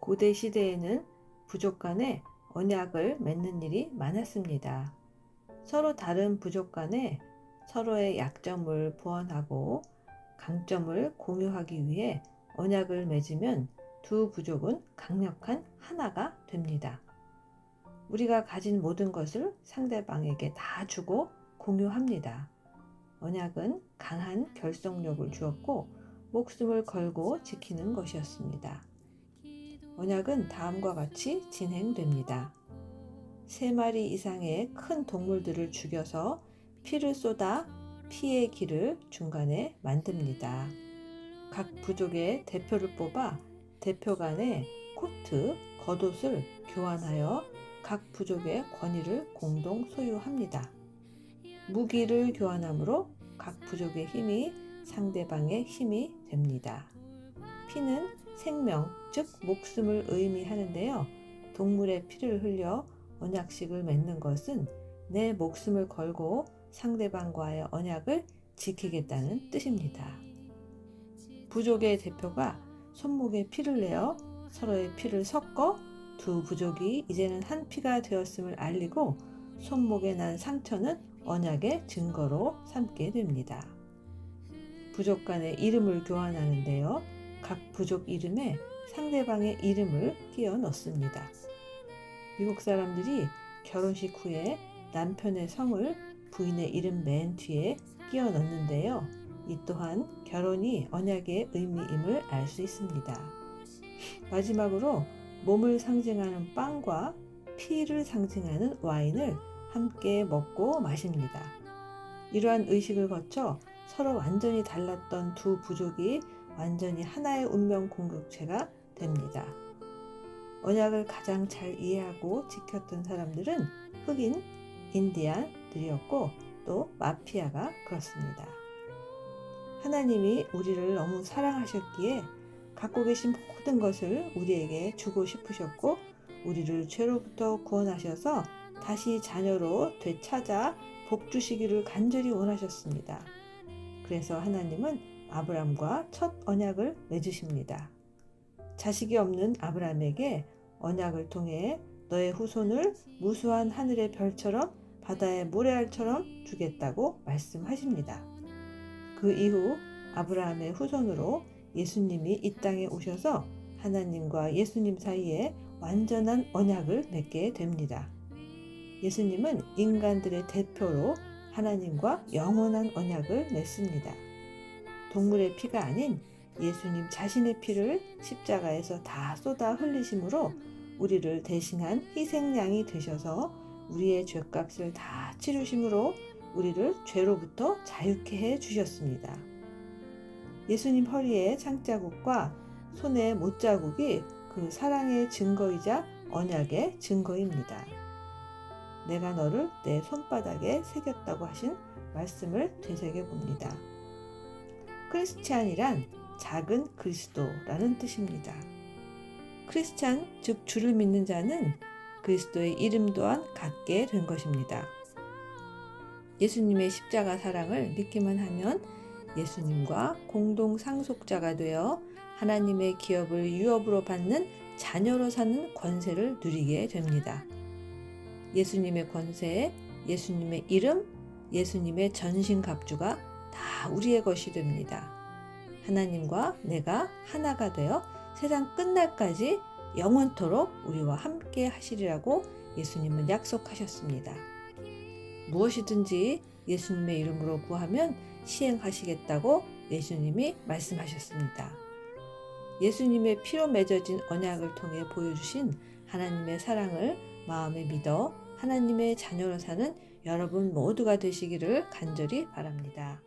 고대 시대에는 부족 간에 언약을 맺는 일이 많았습니다. 서로 다른 부족 간에 서로의 약점을 보완하고 강점을 공유하기 위해 언약을 맺으면 두 부족은 강력한 하나가 됩니다. 우리가 가진 모든 것을 상대방에게 다 주고 공유합니다. 언약은 강한 결속력을 주었고 목숨을 걸고 지키는 것이었습니다. 언약은 다음과 같이 진행됩니다. 세 마리 이상의 큰 동물들을 죽여서 피를 쏟아 피의 길을 중간에 만듭니다. 각 부족의 대표를 뽑아 대표 간의 코트, 겉옷을 교환하여 각 부족의 권위를 공동 소유합니다. 무기를 교환함으로 각 부족의 힘이 상대방의 힘이 됩니다. 피는 생명, 즉 목숨을 의미하는데요. 동물의 피를 흘려 언약식을 맺는 것은 내 목숨을 걸고 상대방과의 언약을 지키겠다는 뜻입니다. 부족의 대표가 손목에 피를 내어 서로의 피를 섞어 두 부족이 이제는 한 피가 되었음을 알리고 손목에 난 상처는 언약의 증거로 삼게 됩니다. 부족 간의 이름을 교환하는데요. 각 부족 이름에 상대방의 이름을 끼워 넣습니다. 미국 사람들이 결혼식 후에 남편의 성을 부인의 이름 맨 뒤에 끼워 넣는데요. 이 또한 결혼이 언약의 의미임을 알 수 있습니다. 마지막으로 몸을 상징하는 빵과 피를 상징하는 와인을 함께 먹고 마십니다. 이러한 의식을 거쳐 서로 완전히 달랐던 두 부족이 완전히 하나의 운명 공격체가 됩니다. 언약을 가장 잘 이해하고 지켰던 사람들은 흑인, 인디안들이었고 또 마피아가 그렇습니다. 하나님이 우리를 너무 사랑하셨기에 갖고 계신 모든 것을 우리에게 주고 싶으셨고 우리를 죄로부터 구원하셔서 다시 자녀로 되찾아 복 주시기를 간절히 원하셨습니다. 그래서 하나님은 아브람과 첫 언약을 맺으십니다. 자식이 없는 아브람에게 언약을 통해 너의 후손을 무수한 하늘의 별처럼 바다의 모래알처럼 주겠다고 말씀하십니다. 그 이후 아브라함의 후손으로 예수님이 이 땅에 오셔서 하나님과 예수님 사이에 완전한 언약을 맺게 됩니다. 예수님은 인간들의 대표로 하나님과 영원한 언약을 맺습니다. 동물의 피가 아닌 예수님 자신의 피를 십자가에서 다 쏟아 흘리심으로 우리를 대신한 희생양이 되셔서 우리의 죄값을 다 치르심으로 우리를 죄로부터 자유케 해 주셨습니다. 예수님 허리에 창자국과 손에 못자국이 그 사랑의 증거이자 언약의 증거입니다. 내가 너를 내 손바닥에 새겼다고 하신 말씀을 되새겨 봅니다. 크리스찬이란 작은 그리스도라는 뜻입니다. 크리스찬, 즉 주를 믿는 자는 그리스도의 이름 또한 갖게 된 것입니다. 예수님의 십자가 사랑을 믿기만 하면 예수님과 공동 상속자가 되어 하나님의 기업을 유업으로 받는 자녀로 사는 권세를 누리게 됩니다. 예수님의 권세, 예수님의 이름, 예수님의 전신갑주가 다 우리의 것이 됩니다. 하나님과 내가 하나가 되어 세상 끝날까지 영원토록 우리와 함께 하시리라고 예수님은 약속하셨습니다. 무엇이든지 예수님의 이름으로 구하면 시행하시겠다고 예수님이 말씀하셨습니다. 예수님의 피로 맺어진 언약을 통해 보여주신 하나님의 사랑을 마음에 믿어 하나님의 자녀로 사는 여러분 모두가 되시기를 간절히 바랍니다.